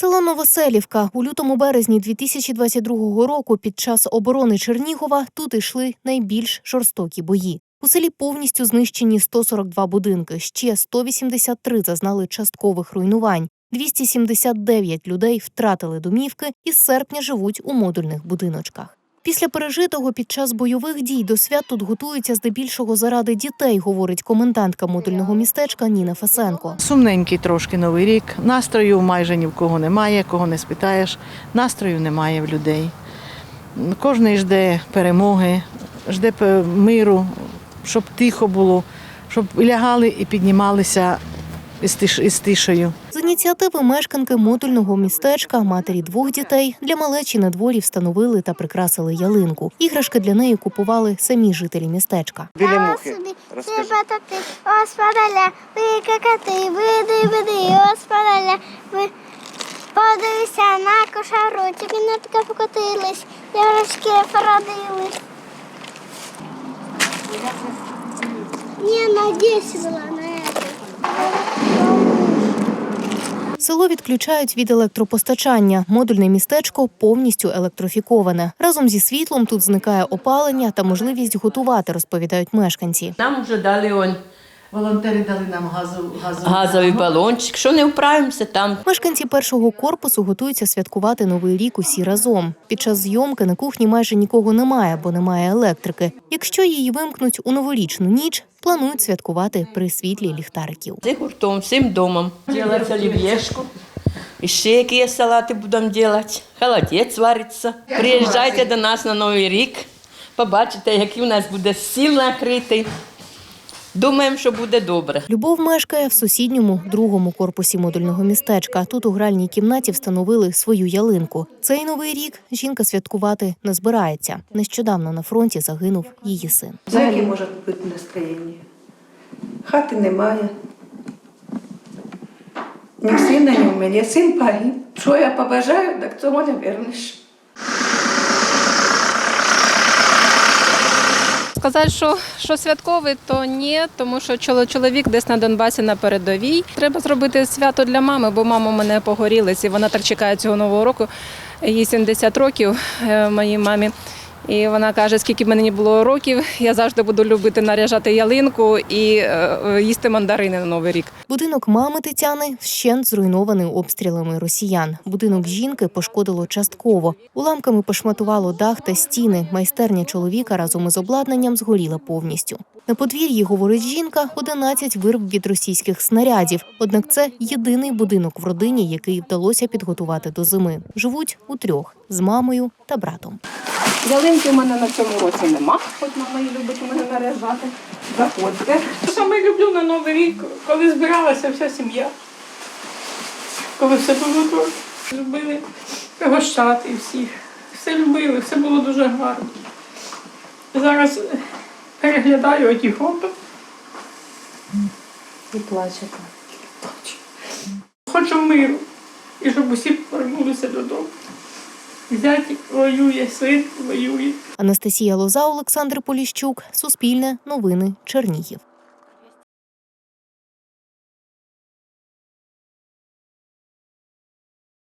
Село Новоселівка у лютому березні 2022 року під час оборони Чернігова тут йшли найбільш жорстокі бої. У селі повністю знищені 142 будинки, ще 183 зазнали часткових руйнувань. 279 людей втратили домівки і з серпня живуть у модульних будиночках. Після пережитого під час бойових дій до свят тут готуються здебільшого заради дітей, говорить комендантка модульного містечка Ніна Фесенко. Сумненький трошки новий рік. Настрою майже ні в кого немає, кого не спитаєш. Настрою немає в людей. Кожен жде перемоги, жде миру, щоб тихо було, щоб лягали і піднімалися із, тиш, із тишею. З ініціативи мешканки модульного містечка, матері двох дітей, для малечі на дворі встановили та прикрасили ялинку. Іграшки для неї купували самі жителі містечка. Білі мухи. сипатати, оспадаля, викакати, види, види, оспадаля, ви подивися на кошару, тільки не таке покотились, іграшки породились. Не на 10 була, Село відключають від електропостачання. Модульне містечко повністю електрофіковане. Разом зі світлом тут зникає опалення та можливість готувати, розповідають мешканці. Нам вже дали он Волонтери дали нам газу, газу. газовий балончик. Що не вправимося там. Мешканці першого корпусу готуються святкувати новий рік усі разом. Під час зйомки на кухні майже нікого немає, бо немає електрики. Якщо її вимкнуть у новорічну ніч, планують святкувати при світлі ліхтариків. З гуртом, всім домом. Делать олів'єшку. І ще які салати будемо робити. Холодець вариться. Приїжджайте до нас на Новий рік. Побачите, який у нас буде стіл накритий. Думаємо, що буде добре. Любов мешкає в сусідньому другому корпусі модульного містечка. Тут у гральній кімнаті встановили свою ялинку. Цей новий рік жінка святкувати не збирається. Нещодавно на фронті загинув її син. Взагалі може бути настроєння. Хати немає. Ні сина, ні в мене. Син погиб. Що я побажаю, так цього не вернеш. Сказати, що, що святковий, то ні, тому що чоло- чоловік десь на Донбасі на передовій. Треба зробити свято для мами, бо мама мене погорілась, і вона так чекає цього нового року. Їй 70 років е, моїй мамі. І вона каже, скільки мені було років, я завжди буду любити наряжати ялинку і е, їсти мандарини на Новий рік. Будинок мами Тетяни вщент зруйнований обстрілами росіян. Будинок жінки пошкодило частково. Уламками пошматувало дах та стіни. Майстерня чоловіка разом із обладнанням згоріла повністю. На подвір'ї, говорить жінка, 11 вирв від російських снарядів. Однак це єдиний будинок в родині, який вдалося підготувати до зими. Живуть у трьох з мамою та братом. Ялинки в мене на цьому році нема, хоч мама її любить у мене наряжати. Заходьте. Саме люблю на Новий рік, коли збиралася вся сім'я. Коли все було добре. Любили пригощати всіх. Все любили, все було дуже гарно. Зараз переглядаю оті фото. І плачете. Хочу миру. І щоб усі повернулися додому. Зять воює, син воює. Анастасія Лоза, Олександр Поліщук, Суспільне, Новини, Чернігів.